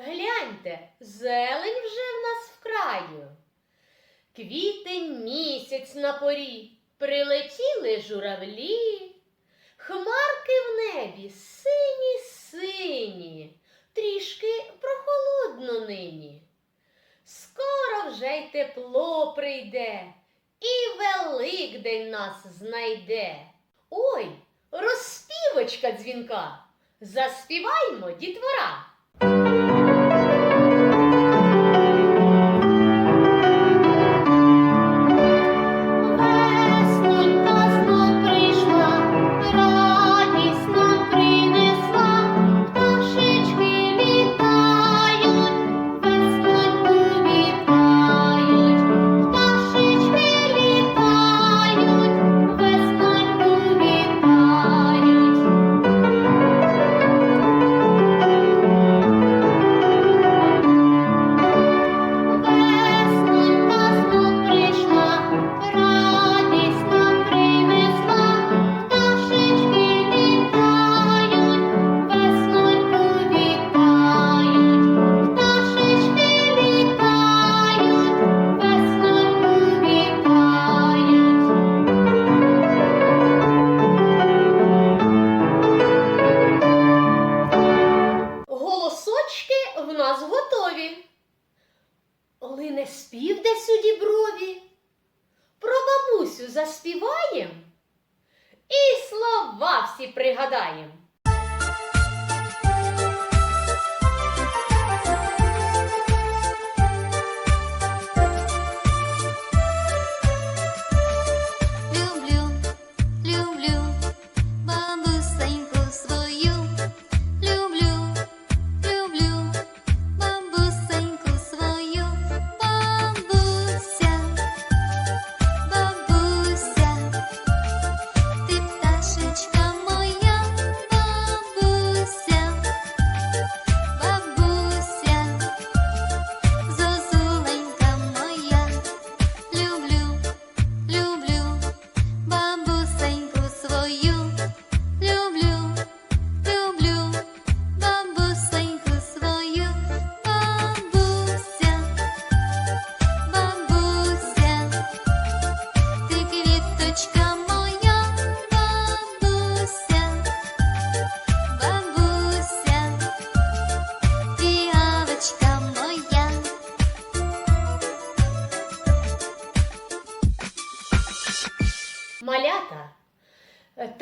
Гляньте, зелень вже в нас в краю. Квітень місяць на порі, прилетіли журавлі, хмарки в небі сині сині, трішки прохолодно нині. Скоро вже й тепло прийде, і Великдень нас знайде. Ой, розспівочка дзвінка, заспіваймо, дітвора. Música бабусю заспіваєм і слова всі пригадаєм.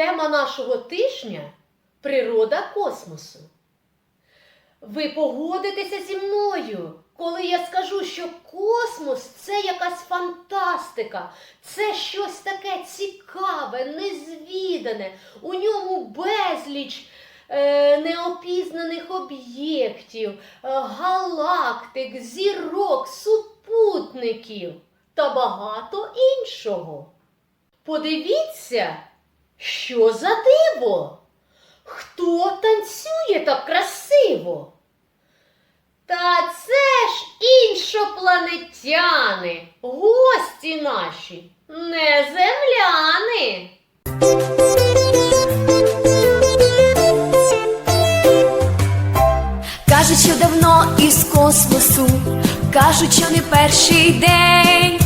Тема нашого тижня природа космосу. Ви погодитеся зі мною, коли я скажу, що космос це якась фантастика, це щось таке цікаве, незвідане, у ньому безліч е, неопізнаних об'єктів, е, галактик, зірок, супутників та багато іншого. Подивіться, що за диво? Хто танцює так красиво? Та це ж іншопланетяни, гості наші, не земляни. Кажуть, що давно із космосу, кажуть, що не перший день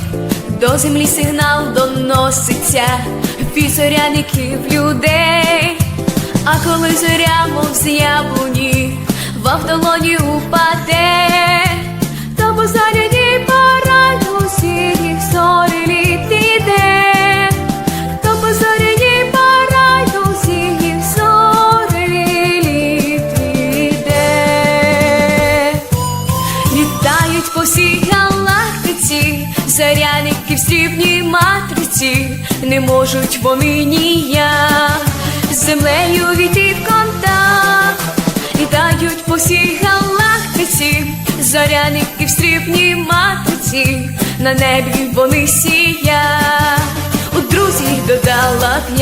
до землі сигнал доноситься від людей. А коли зоря, мов з яблуні, вам в долоні упаде, то по заряники в срібній матриці, не можуть вони ніяк з землею війти в контакт, літають по всій галактиці, заряники в срібній матриці, на небі вони сіять, у друзі додала б.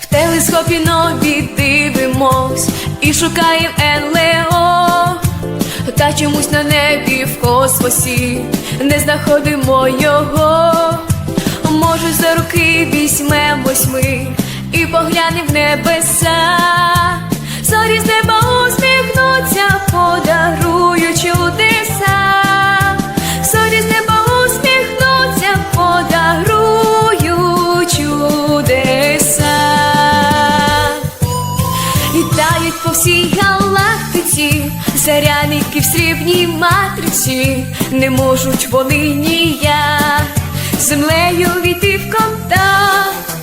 В телескопі нові дивимось і шукаємо НЛО. Та чомусь на небі в космосі не знаходимо його. Може, за руки візьмемось ми і погляне в небеса. Зорі з неба срібній матриці, не можуть вони ніяк землею війти в контакт.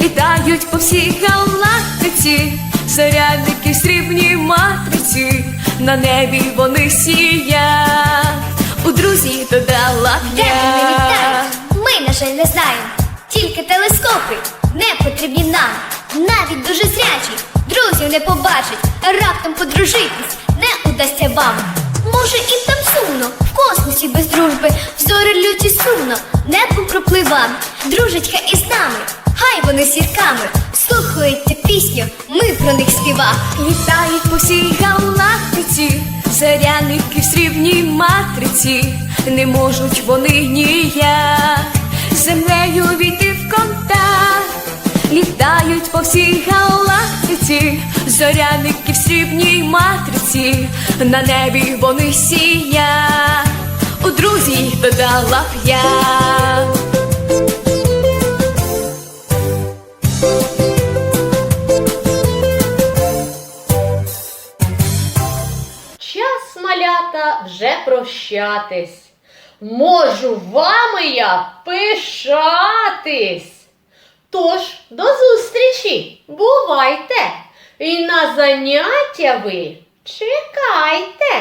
Літають по всій галактиці, зарядники срібній матриці, на небі вони сіять. У друзі додала я. Ми, на жаль, не знаємо. Тільки телескопи не потрібні нам. Навіть дуже зрячі друзів не побачать, раптом подружитись не удасться вам. Може, їм там сумно, в космосі без дружби, взори люті сумно, небом проплива, дружать хай із нами, хай вони зірками, слухають пісню, ми про них співа. Літають по всій галактиці, заряники в срібній матриці, не можуть вони ніяк землею війти в контакт. Літають по всій галактиці, зоряники в срібній матриці, на небі вони сіять. У друзі додала б я. Час малята вже прощатись. Можу вами я пишатись. Тож, до зустрічі, бувайте! І на заняття ви чекайте.